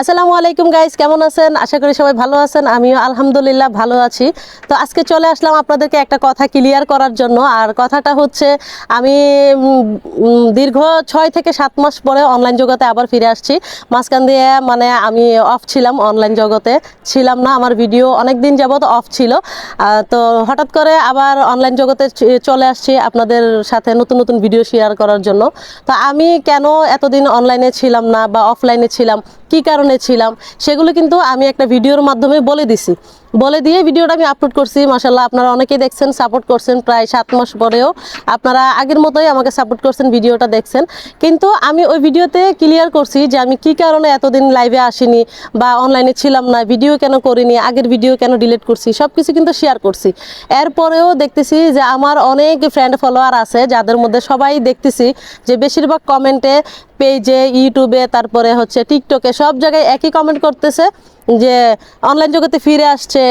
আসসালামু আলাইকুম গাইস কেমন আছেন? আশা করি সবাই ভালো আছেন। আমিও আলহামদুলিল্লাহ ভালো আছি। তো আজকে চলে আসলাম আপনাদেরকে একটা কথা ক্লিয়ার করার জন্য। আর কথাটা হচ্ছে, আমি দীর্ঘ ছয় থেকে সাত মাস পরে অনলাইন জগতে আবার ফিরে আসছি। মাঝখান দিয়ে মানে আমি অফ ছিলাম অনলাইন জগতে ছিলাম না। আমার ভিডিও অনেক দিন যাবত অফ ছিল তো হঠাৎ করে আবার অনলাইন জগতে চলে আসছি আপনাদের সাথে নতুন নতুন ভিডিও শেয়ার করার জন্য। তো আমি কেন এতদিন অনলাইনে ছিলাম না বা অফলাইনে ছিলাম? কি কারণে ছিলাম সেগুলো কিন্তু আমি একটা ভিডিওর মাধ্যমে বলে দিছি। বলে দিয়ে ভিডিওটা আমি আপলোড করছি। মাসাল্লাহ আপনারা অনেকেই দেখছেন সাপোর্ট করছেন প্রায় সাত মাস পরেও। আপনারা আগের মতোই আমাকে সাপোর্ট করছেন, ভিডিওটা দেখছেন। কিন্তু আমি ওই ভিডিওতে ক্লিয়ার করছি যে আমি কি কারণে এতদিন লাইভে আসিনি বা অনলাইনে ছিলাম না ভিডিও কেন করিনি, আগের ভিডিও কেন ডিলিট করছি সব কিছু কিন্তু শেয়ার করছি। এরপরেও দেখতেছি যে আমার অনেক ফ্রেন্ড ফলোয়ার আছে, যাদের মধ্যে সবাই দেখতেছি যে বেশিরভাগ কমেন্টে পেজে ইউটিউবে তারপরে হচ্ছে টিকটকে সব জায়গায় একই কমেন্ট করতেছে। যে অনলাইন জগতে ফিরে আসছে,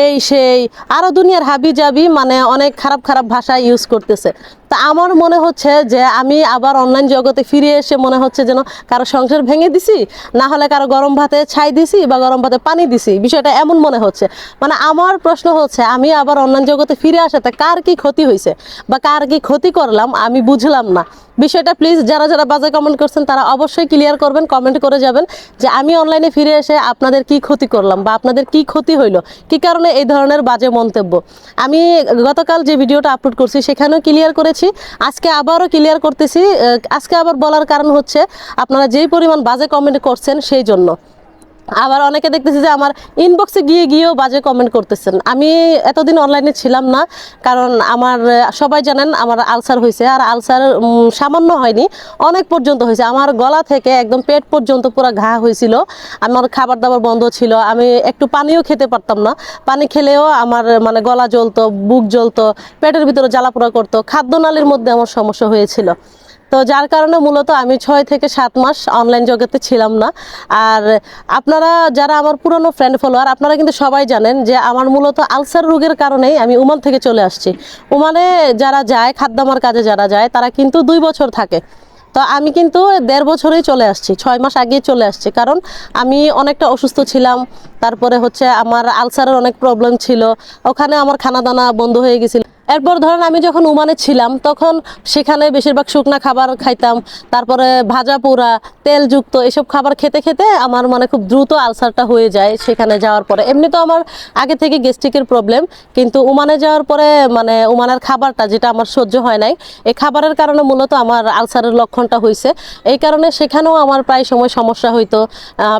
এই সেই আরও দুনিয়ার হাবি জাবি মানে অনেক খারাপ খারাপ ভাষা ইউজ করতেছে। তা আমার মনে হচ্ছে যে আমি আবার অনলাইন জগতে ফিরে এসে মনে হচ্ছে যেন কারও সংসার ভেঙে দিছি, না হলে কারও গরম ভাতে ছাই দিছি বা গরম ভাতে পানি দিছি, বিষয়টা এমন মনে হচ্ছে। মানে আমার প্রশ্ন হচ্ছে, আমি আবার অনলাইন জগতে ফিরে আসাতে কার কি ক্ষতি হয়েছে বা কার কি ক্ষতি করলাম আমি বুঝলাম না। বিষয়টা প্লিজ যারা যারা বাজে কমেন্ট করছেন, তারা অবশ্যই ক্লিয়ার করবেন কমেন্ট করে যাবেন যে আমি অনলাইনে ফিরে এসে আপনাদের কি ক্ষতি করলাম বা আপনাদের কি ক্ষতি হইল? কি কারণে এই ধরনের বাজে মন্তব্য? আমি গতকাল যে ভিডিওটা আপলোড করছি, সেখানেও ক্লিয়ার করেছি। আজকে আবারও ক্লিয়ার করতেছি। আজকে আবার বলার কারণ হচ্ছে, আপনারা যেই পরিমাণ বাজে কমেন্ট করছেন, সেই জন্য। আবার অনেকে দেখতেছি যে আমার ইনবক্সে গিয়ে গিয়েও বাজে কমেন্ট করতেছেন। আমি এতদিন অনলাইনে ছিলাম না, কারণ আমার, সবাই জানেন আমার আলসার হয়েছে, আর আলসার সামান্য হয়নি, অনেক পর্যন্ত হয়েছে। আমার গলা থেকে একদম পেট পর্যন্ত পুরো ঘা হয়েছিল আমার খাবার দাবার বন্ধ ছিল। আমি একটু পানিও খেতে পারতাম না। পানি খেলেও আমার মানে গলা জ্বলতো, বুক জ্বলতো, পেটের ভিতরে জ্বালাপোড়া করতো, খাদ্যনালীর মধ্যে আমার সমস্যা হয়েছিল। তো যার কারণে মূলত আমি ছয় থেকে সাত মাস অনলাইন জগতে ছিলাম না। আর আপনারা যারা আমার পুরনো ফ্রেন্ড ফলোয়ার আপনারা কিন্তু সবাই জানেন যে আমার মূলত আলসার রোগের কারণেই আমি উমান থেকে চলে আসছি। উমানে যারা যায়, খাদ্যামার কাজে যারা যায়, তারা কিন্তু দুই বছর থাকে। তো আমি কিন্তু দেড় বছরেই চলে আসছি, ছয় মাস আগেই চলে আসছি। কারণ আমি অনেকটা অসুস্থ ছিলাম, তারপরে হচ্ছে আমার আলসারের অনেক প্রবলেম ছিল, ওখানে আমার খানা দানা বন্ধ হয়ে গেছিল। এরপর ধরেন আমি যখন উমানে ছিলাম, তখন সেখানে বেশিরভাগ শুকনা খাবার খাইতাম, তারপরে ভাজা পোড়া, তেলযুক্ত এসব খাবার খেতে খেতে আমার মানে খুব দ্রুত আলসারটা হয়ে যায় সেখানে যাওয়ার পরে। এমনি তো আমার আগে থেকে গ্যাস্ট্রিকের প্রবলেম কিন্তু উমানে যাওয়ার পরে মানে উমানের খাবারটা যেটা আমার সহ্য হয় নাই, এই খাবারের কারণে মূলত আমার আলসারের লক্ষণটা হয়েছে এই কারণে সেখানেও আমার প্রায় সময় সমস্যা হইতো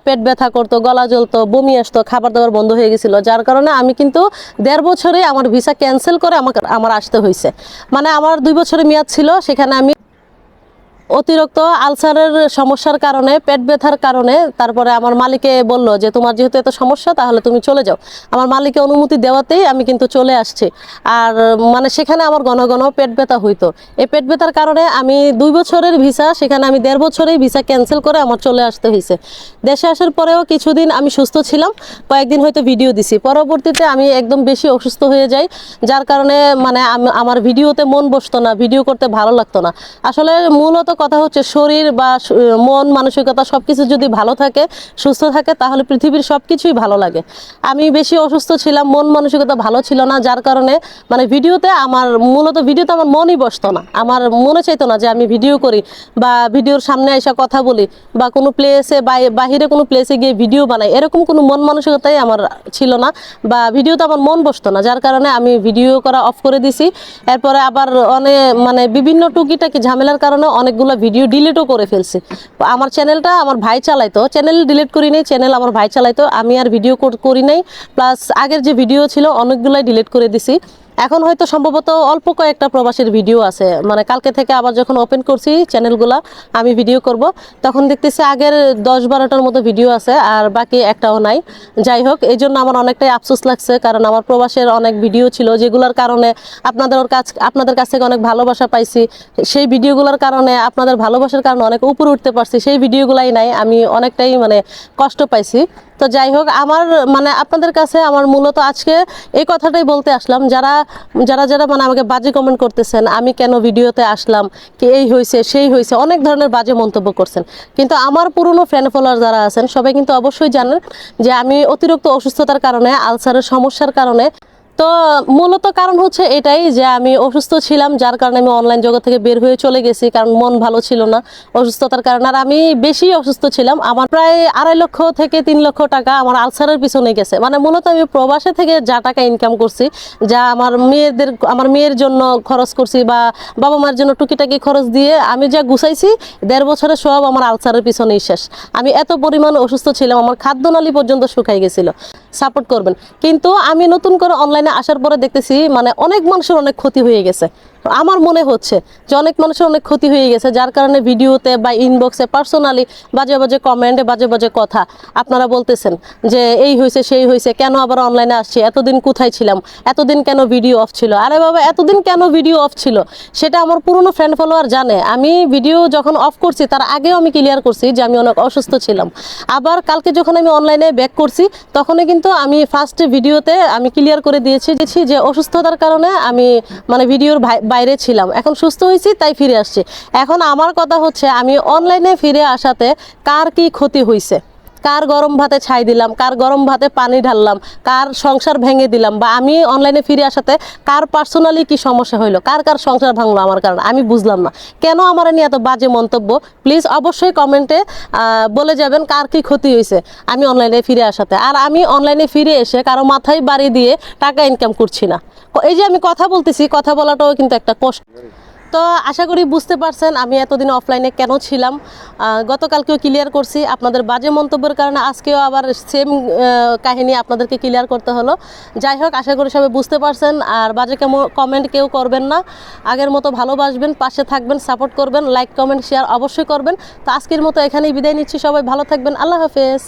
পেট ব্যথা করতো, গলা জ্বলতো, বমি আসতো, খাবার দাবার বন্ধ হয়ে গেছিল। যার কারণে আমি কিন্তু দেড় বছরে আমার ভিসা ক্যান্সেল করে আমাকে আমার আসতে হয়েছে। মানে আমার দুই বছরের মেয়াদ ছিল সেখানে আমি অতিরিক্ত আলসারের সমস্যার কারণে, পেট ব্যথার কারণে, তারপরে আমার মালিকে বলল যে, তোমার যেহেতু এত সমস্যা, তাহলে তুমি চলে যাও। আমার মালিকে অনুমতি দেওয়াতেই আমি কিন্তু চলে আসছি। আর মানে সেখানে আমার ঘন ঘন পেট ব্যথা হইতো। এই পেট ব্যথার কারণে আমি দুই বছরের ভিসা, সেখানে আমি দেড় বছরেই ভিসা ক্যান্সেল করে আমার চলে আসতে হয়েছে দেশে আসার পরেও কিছুদিন আমি সুস্থ ছিলাম, কয়েকদিন হয়তো ভিডিও দিছি। পরবর্তীতে আমি একদম বেশি অসুস্থ হয়ে যাই, যার কারণে মানে আমার ভিডিওতে মন বসতো না, ভিডিও করতে ভালো লাগতো না। আসলে মূলত কথা হচ্ছে শরীর বা মন, মানসিকতা সব কিছু যদি ভালো থাকে, সুস্থ থাকে, তাহলে পৃথিবীর সব কিছুই ভালো লাগে। আমি বেশি অসুস্থ ছিলাম, মন, মানসিকতা ভালো ছিল না, যার কারণে মানে ভিডিওতে আমার, মূলত ভিডিওতে আমার মনই বসতো না। আমার মনে চাইতো না যে আমি ভিডিও করি বা ভিডিওর সামনে এসে কথা বলি বা কোনো প্লেসে বাহিরে কোনো প্লেসে গিয়ে ভিডিও বানাই। এরকম কোনো মন, মানসিকতাই আমার ছিল না বা ভিডিওতে আমার মন বসতো না, যার কারণে আমি ভিডিও করা অফ করে দিছি। এরপরে আবার অনেক মানে বিভিন্ন টুকিটাকি ঝামেলার কারণে অনেকগুলো ভিডিও ডিলিটও করে ফেলছে। আমার চ্যানেলটা আমার ভাই চালাইতো। চ্যানেল ডিলিট করি নাই চ্যানেল আমার ভাই চালাইতো। আমি আর ভিডিও করি নাই। প্লাস আগের যে ভিডিও ছিল, অনেকগুলাই ডিলিট করে দিছি। এখন হয়তো সম্ভবত অল্প কয়েকটা প্রবাসীর ভিডিও আছে। মানে কালকে থেকে আবার যখন ওপেন করছি চ্যানেলগুলা আমি ভিডিও করব। তখন দেখতেছি আগের দশ বারোটার মতো ভিডিও আছে, আর বাকি একটাও নাই। যাই হোক, এই জন্য আমার অনেকটাই আফসোস লাগছে, কারণ আমার প্রবাসের অনেক ভিডিও ছিল, যেগুলোর কারণে আপনাদের কাছ আপনাদের কাছ থেকে অনেক ভালোবাসা পাইছি। সেই ভিডিওগুলোর কারণে আপনাদের ভালোবাসার কারণে অনেক উপরে উঠতে পারছি, সেই ভিডিওগুলাই নাই, আমি অনেকটাই মানে কষ্ট পাইছি। তো যাই হোক, আমার মানে আপনাদের কাছে আমার মূলত আজকে এই কথাটাই বলতে আসলাম, যারা যারা যারা মানে আমাকে বাজে কমেন্ট করতেছেন, আমি কেন ভিডিওতে আসলাম, কি এই হয়েছে সেই হয়েছে অনেক ধরনের বাজে মন্তব্য করছেন। কিন্তু আমার পুরনো ফ্যান ফলোয়ার যারা আছেন, সবাই কিন্তু অবশ্যই জানেন যে আমি অতিরিক্ত অসুস্থতার কারণে, আলসারের সমস্যার কারণে তো মূলত কারণ হচ্ছে এটাই যে আমি অসুস্থ ছিলাম, যার কারণে আমি অনলাইন জগৎ থেকে বের হয়ে চলে গেছি, কারণ মন ভালো ছিল না অসুস্থতার কারণে। আর আমি বেশি অসুস্থ ছিলাম, আমার প্রায় আড়াই লক্ষ থেকে তিন লক্ষ টাকা আমার আলসারের পিছনে গেছে। মানে মূলত আমি প্রবাসে থেকে যা টাকা ইনকাম করছি, যা আমার মেয়েদের, আমার মেয়ের জন্য খরচ করছি বা বাবা মার জন্য টুকিটাকি খরচ দিয়ে আমি যা গুছাইছি, দেড় বছরে সব আমার আলসারের পিছনেই শেষ। আমি এত পরিমাণ অসুস্থ ছিলাম, আমার খাদ্যনালী পর্যন্ত শুকাই গেছিল। সাপোর্ট করবেন। কিন্তু আমি নতুন করে অনলাইনে আসার পরে দেখতেছি মানে অনেক মানুষের অনেক ক্ষতি হয়ে গেছে। আমার মনে হচ্ছে যে অনেক মানুষের অনেক ক্ষতি হয়ে গেছে, যার কারণে ভিডিওতে বা ইনবক্সে পার্সোনালি বাজে বাজে কমেন্টে বাজে বাজে কথা আপনারা বলতেছেন যে এই হয়েছে সেই হয়েছে কেন আবার অনলাইনে আসছি, এতদিন কোথায় ছিলাম, এতদিন কেন ভিডিও অফ ছিল, আরে বাবা, এতদিন কেন ভিডিও অফ ছিল? সেটা আমার পুরনো ফ্রেন্ড ফলোয়ার জানে। আমি ভিডিও যখন অফ করছি, তার আগেও আমি ক্লিয়ার করছি যে আমি অনেক অসুস্থ ছিলাম। আবার কালকে যখন আমি অনলাইনে ব্যাক করছি, তখনই কিন্তু আমি ফার্স্ট ভিডিওতে আমি ক্লিয়ার করে দিয়েছি যে অসুস্থতার কারণে আমি মানে ভিডিওর ভাই- বাইরে ছিলাম। এখন সুস্থ হয়েছি, তাই ফিরে আসছি। এখন আমার কথা হচ্ছে, আমি অনলাইনে ফিরে আসাতে কার কি ক্ষতি হয়েছে কার গরম ভাতে ছাই দিলাম, কার গরম ভাতে পানি ঢাললাম, কার সংসার ভেঙে দিলাম, বা আমি অনলাইনে ফিরে আসাতে কার পার্সোনালি কি সমস্যা হইল, কার কার সংসার ভাঙলো আমার কারণে, আমি বুঝলাম না। কেন আমার নিয়ে এত বাজে মন্তব্য? প্লিজ অবশ্যই কমেন্টে বলে যাবেন কার কি ক্ষতি হয়েছে আমি অনলাইনে ফিরে আসাতে। আর আমি অনলাইনে ফিরে এসে কারও মাথায় বাড়ি দিয়ে টাকা ইনকাম করছি না। এই যে আমি কথা বলতেছি, কথা বলাটাও কিন্তু একটা কষ্ট। তো আশা করি বুঝতে পারছেন আমি এতদিন অফলাইনে কেন ছিলাম। গতকালকেও ক্লিয়ার করছি, আপনাদের বাজে মন্তব্যের কারণে আজকেও আবার সেম কাহিনী আপনাদেরকে ক্লিয়ার করতে হলো। যাই হোক, আশা করি সবাই বুঝতে পারছেন, আর বাজে কেমন কমেন্ট কেউ করবেন না। আগের মতো ভালোবাসবেন, পাশে থাকবেন সাপোর্ট করবেন লাইক কমেন্ট শেয়ার অবশ্যই করবেন। তো আজকের মতো এখানেই বিদায় নিচ্ছি, সবাই ভালো থাকবেন, আল্লাহ হাফেজ।